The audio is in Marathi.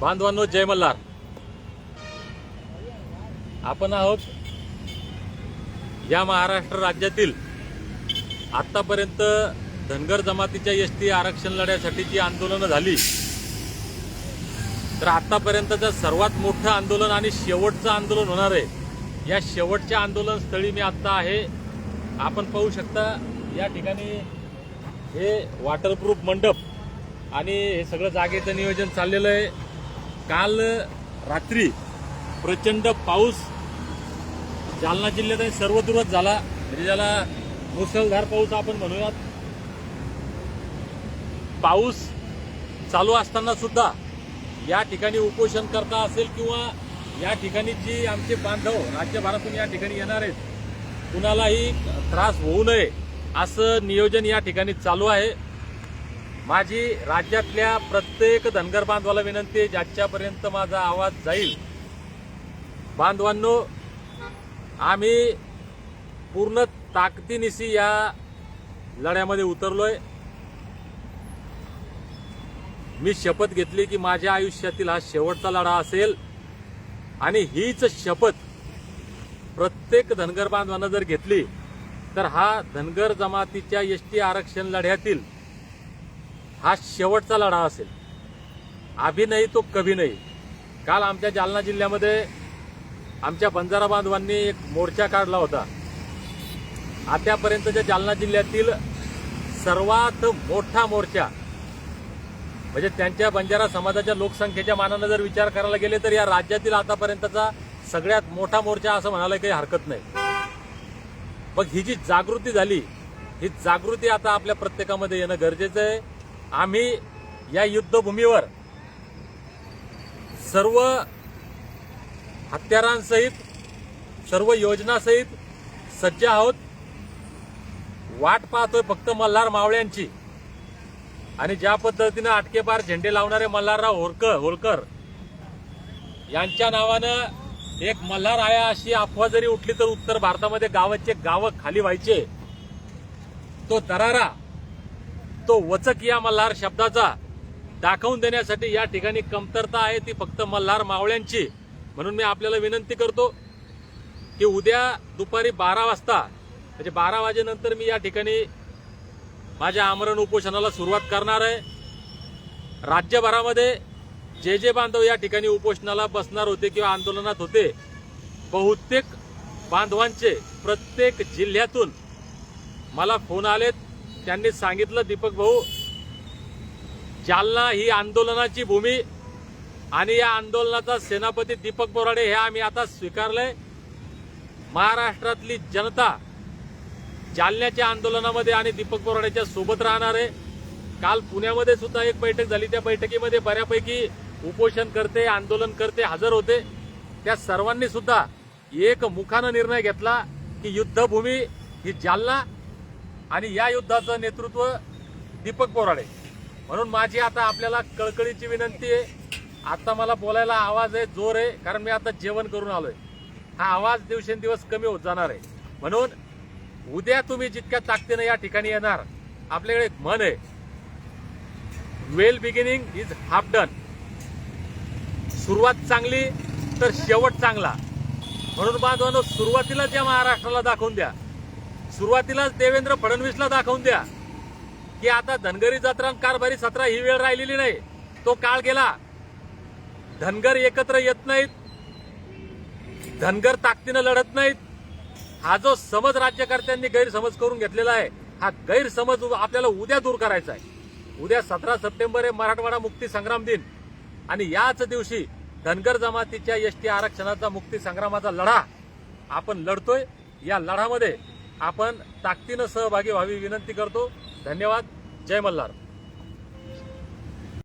बांधवांनो जय मल्हार. आपण आहोत या महाराष्ट्र राज्यातील आतापर्यंत धनगर जमातीच्या एस टी आरक्षण लढ्यासाठी जी आंदोलनं झाली. तर आतापर्यंतचं सर्वात मोठं आंदोलन आणि शेवटचं आंदोलन होणार आहे. या शेवटच्या आंदोलन स्थळी मी आत्ता आहे. आपण पाहू शकता या ठिकाणी हे वॉटरप्रूफ मंडप आणि हे सगळं जागेचं नियोजन चाललेलं आहे. काल रात्री प्रचंड पाऊस जालना जिल्ह्यात सर्वदूरच झाला. म्हणजे ज्याला मुसळधार पाऊस आपण म्हणूयात. पाऊस चालू असताना सुद्धा या ठिकाणी उपोषण करता असेल किंवा या ठिकाणी जी आमचे बांधव राज्यभरातून या ठिकाणी येणार आहेत कुणालाही त्रास होऊ नये असं नियोजन या ठिकाणी चालू आहे. माझी राज्यातल्या प्रत्येक धनगर बांधवाला विनंती आहे ज्याच्यापर्यंत माझा आवाज जाईल. बांधवांनो आम्ही पूर्ण ताकदीनिशी या लढ्यामध्ये उतरलोय. मी शपथ घेतली की माझ्या आयुष्यातील हा शेवटचा लढा असेल. आणि हीच शपथ प्रत्येक धनगर बांधवानं जर घेतली तर हा धनगर जमातीच्या एस टी आरक्षण लढ्यातील हा शेवटचा लढा असेल. अभिनयी तो कभी नाही काल आमच्या जालना जिल्ह्यामध्ये आमच्या बंजारा बांधवांनी एक मोर्चा काढला होता. आतापर्यंतच्या जालना जिल्ह्यातील सर्वात मोठा मोर्चा म्हणजे त्यांच्या बंजारा समाजाच्या लोकसंख्येच्या मानानं जर विचार करायला गेले तर या राज्यातील आतापर्यंतचा सगळ्यात मोठा मोर्चा असं म्हणायला काही हरकत नाही. मग ही जी जागृती झाली ही जागृती आता आपल्या प्रत्येकामध्ये येणं गरजेचं आहे. आम्ही या युद्धभूमीवर सर्व हत्यारांसहित सर्व योजनासहित सज्ज आहोत. वाट पाहतोय फक्त मल्हार मावळ्यांची. आणि ज्या पद्धतीनं अटकेपार झेंडे लावणारे मल्हारराव होरकर होळकर यांच्या नावानं एक मल्हार आया अशी अफवा जरी उठली तर उत्तर भारतामध्ये गावाचे गावं खाली व्हायचे. तो दरारा तो वचक या मल्हार शब्दाचा दाखवून देण्यासाठी या ठिकाणी कमतरता आहे ती फक्त मल्हार मावळ्यांची. म्हणून मी आपल्याला विनंती करतो की उद्या दुपारी बारा वाजता म्हणजे बारा वाजेनंतर मी या ठिकाणी माझ्या आमरण उपोषणाला सुरुवात करणार आहे. राज्यभरामध्ये जे जे बांधव या ठिकाणी उपोषणाला बसणार होते किंवा आंदोलनात होते बहुतेक बांधवांचे प्रत्येक जिल्ह्यातून मला फोन आलेत. त्यांनी सांगितलं दीपक भाऊ जालना ही आंदोलनाची भूमी आणि या आंदोलनाचा सेनापती दीपक बोराडे हे आम्ही आता स्वीकारलंय. महाराष्ट्रातली जनता जालन्याच्या आंदोलनामध्ये आणि दीपक बोराडेच्या सोबत राहणार आहे. काल पुण्यामध्ये सुद्धा एक बैठक झाली. त्या बैठकीमध्ये बऱ्यापैकी उपोषण करते आंदोलन करते हजर होते. त्या सर्वांनी सुद्धा एक मुखानं निर्णय घेतला की युद्धभूमी ही जालना आणि या युद्धाचं नेतृत्व दीपक बोराडे. म्हणून माझी आता आपल्याला कळकळीची विनंती आहे. आता मला बोलायला आवाज आहे जोर आहे कारण मी आता जेवण करून आलोय. हा आवाज दिवसेंदिवस कमी होत जाणार आहे. म्हणून उद्या तुम्ही जितक्या ताकदीनं या ठिकाणी येणार आपल्याकडे एक आहे. Well beginning is half done सुरुवात चांगली तर शेवट चांगला. म्हणून बांधवांनो सुरुवातीलाच त्या महाराष्ट्राला दाखवून द्या. सुरुवातीलाच देवेंद्र फडणवीसला दाखवून द्या. की आता धनगरी जत्रा कारभारी सत्रा ही वेळ राहिलेली नाही. तो काळ गेला. धनगर एकत्र येत नाहीत. धनगर ताकदीनं लढत नाहीत. हा जो समज राज्यकर्त्यांनी गैरसमज करून घेतलेला आहे हा गैरसमज आपल्याला उद्या दूर करायचा आहे. उद्या सतरा सप्टेंबर हे मराठवाडा मुक्ती संग्राम दिन. आणि याच दिवशी धनगर जमातीच्या एस टी आरक्षणाचा मुक्ती संग्रामाचा लढा आपण लढतोय. या लढामध्ये आपण ताकदीनं सहभागी व्हावी विनंती करतो. धन्यवाद. जय मल्हार.